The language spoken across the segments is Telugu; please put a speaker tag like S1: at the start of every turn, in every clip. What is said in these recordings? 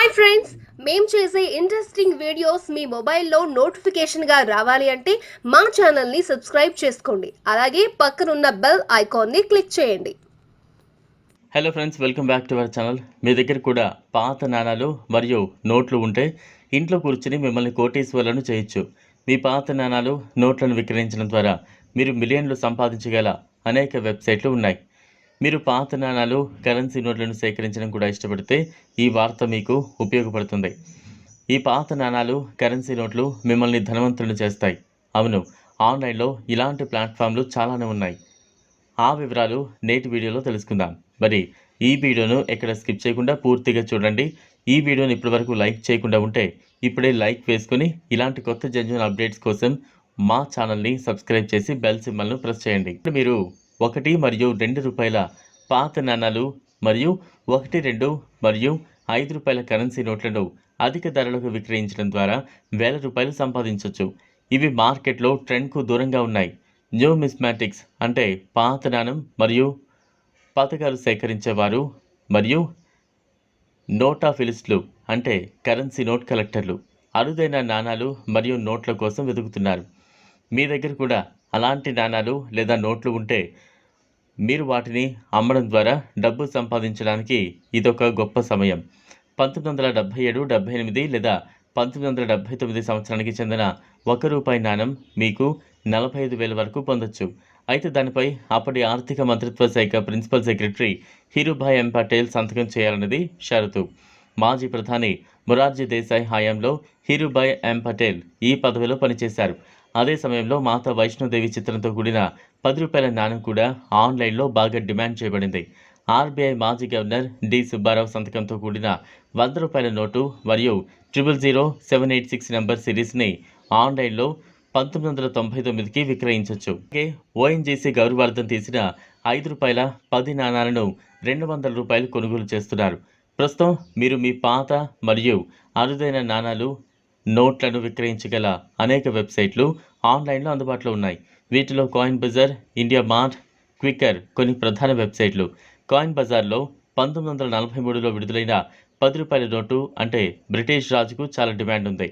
S1: హాయ్ ఫ్రెండ్స్ మేము చేసే ఇంట్రెస్టింగ్ వీడియోస్ మీ మొబైల్లో నోటిఫికేషన్గా రావాలి అంటే మా ఛానల్ని సబ్స్క్రైబ్ చేసుకోండి. అలాగే పక్కనున్న బెల్ ఐకాన్ని క్లిక్ చేయండి.
S2: Hello friends welcome back to our channel మీ దగ్గర కూడా పాత నాణాలు మరియు నోట్లు ఉంటే ఇంట్లో కూర్చుని మిమ్మల్ని కోటీశ్వర్లను చేయొచ్చు. మీ పాత నాణాలు నోట్లను విక్రయించడం ద్వారా మీరు మిలియన్లు సంపాదించగల అనేక వెబ్సైట్లు ఉన్నాయి. మీరు పాత నాణాలు కరెన్సీ నోట్లను సేకరించడం కూడా ఇష్టపడితే ఈ వార్త మీకు ఉపయోగపడుతుంది. ఈ పాత నాణాలు కరెన్సీ నోట్లు మిమ్మల్ని ధనవంతులను చేస్తాయి. అవును ఆన్లైన్లో ఇలాంటి ప్లాట్ఫామ్లు చాలానే ఉన్నాయి. ఆ వివరాలు నేటి వీడియోలో తెలుసుకుందాం. మరి ఈ వీడియోను ఎక్కడ స్కిప్ చేయకుండా పూర్తిగా చూడండి. ఈ వీడియోని ఇప్పటివరకు లైక్ చేయకుండా ఉంటే ఇప్పుడే లైక్ వేసుకొని ఇలాంటి కొత్త జెన్యున్ అప్డేట్స్ కోసం మా ఛానల్ని సబ్స్క్రైబ్ చేసి బెల్ సింబల్ను ప్రెస్ చేయండి. ఇప్పుడు మీరు ఒకటి మరియు రెండు రూపాయల పాత నాణాలు మరియు ఒకటి రెండు మరియు ఐదు రూపాయల కరెన్సీ నోట్లను అధిక ధరలకు విక్రయించడం ద్వారా వేల రూపాయలు సంపాదించవచ్చు ఇవి మార్కెట్లో ట్రెండ్కు దూరంగా ఉన్నాయి. న్యూ మిస్మాటిక్స్ అంటే పాత నాణం మరియు పథకాలు సేకరించేవారు మరియు నోటాఫిలిస్టులు అంటే కరెన్సీ నోట్ కలెక్టర్లు. అరుదైన నాణాలు మరియు నోట్ల కోసం వెతుకుతున్నారు. మీ దగ్గర కూడా అలాంటి నాణాలు లేదా నోట్లు ఉంటే మీరు వాటిని అమ్మడం ద్వారా డబ్బు సంపాదించడానికి ఇదొక గొప్ప సమయం. పంతొమ్మిది వందల డెబ్భై ఏడు డెబ్భై ఎనిమిది లేదా పంతొమ్మిది వందల డెబ్భై తొమ్మిది సంవత్సరానికి చెందిన ఒక రూపాయి నాణం మీకు నలభై ఐదు వేల వరకు పొందొచ్చు. అయితే దానిపై అప్పటి ఆర్థిక మంత్రిత్వ శాఖ principal secretary Hirubhai M. Patel సంతకం చేయాలన్నది షరతు. మాజీ ప్రధాని మొరార్జీ దేశాయ్ హయాంలో హీరుభాయ్ ఎం. పటేల్ ఈ పదవిలో పనిచేశారు. అదే సమయంలో మాతా వైష్ణోదేవి చిత్రంతో కూడిన పది రూపాయల నాణ్యం కూడా ఆన్లైన్లో బాగా డిమాండ్ చేయబడింది. ఆర్బీఐ మాజీ గవర్నర్ డి. సుబ్బారావు సంతకంతో కూడిన వంద రూపాయల నోటు మరియు triple zero seven eight six number సిరీస్ని ఆన్లైన్లో పంతొమ్మిది వందల తొంభై తొమ్మిదికి విక్రయించవచ్చు అలాగే ఓఎన్జీసీ గౌరవార్థం తీసిన ఐదు రూపాయల పది నాణాలను రెండు వందల రూపాయలు కొనుగోలు చేస్తున్నారు. ప్రస్తుతం మీరు మీ పాత మరియు అరుదైన నాణాలు నోట్లను విక్రయించగల అనేక వెబ్సైట్లు ఆన్లైన్లో అందుబాటులో ఉన్నాయి. వీటిలో Coin Bazaar India Mart Quikr కొన్ని ప్రధాన వెబ్సైట్లు. కాయిన్ బజార్లో పంతొమ్మిది వందల నలభై మూడులో విడుదలైన పది రూపాయల నోటు అంటే బ్రిటిష్ రాజుకు చాలా డిమాండ్ ఉంది.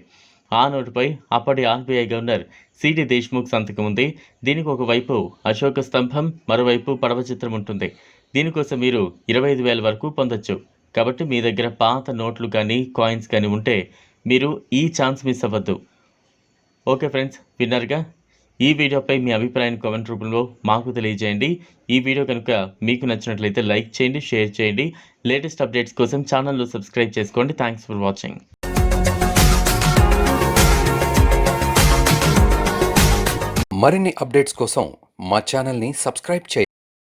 S2: ఆ నోటుపై అప్పటి ఆర్బీఐ గవర్నర్ సిడి దేశ్ముఖ్ సంతకం ఉంది. దీనికి ఒకవైపు అశోక స్తంభం మరోవైపు పడవ చిత్రం ఉంటుంది. దీనికోసం మీరు ఇరవై ఐదు వేల వరకు పొందొచ్చు. కాబట్టి మీ దగ్గర పాత నోట్లు కానీ కాయిన్స్ కానీ ఉంటే మీరు ఈ ఛాన్స్ మిస్ అవ్వద్దు. ఓకే ఫ్రెండ్స్ విన్నర్గా? ఈ వీడియోపై మీ అభిప్రాయాన్ని కామెంట్ రూపంలో మాకు తెలియజేయండి. ఈ వీడియో కనుక మీకు నచ్చినట్లయితే లైక్ చేయండి షేర్ చేయండి. లేటెస్ట్ అప్డేట్స్ కోసం ఛానల్లో సబ్స్క్రైబ్ చేసుకోండి. థ్యాంక్స్ ఫర్ వాచింగ్
S3: మరిన్ని అప్డేట్స్ కోసం మా ఛానల్ని సబ్స్క్రైబ్ చేయండి.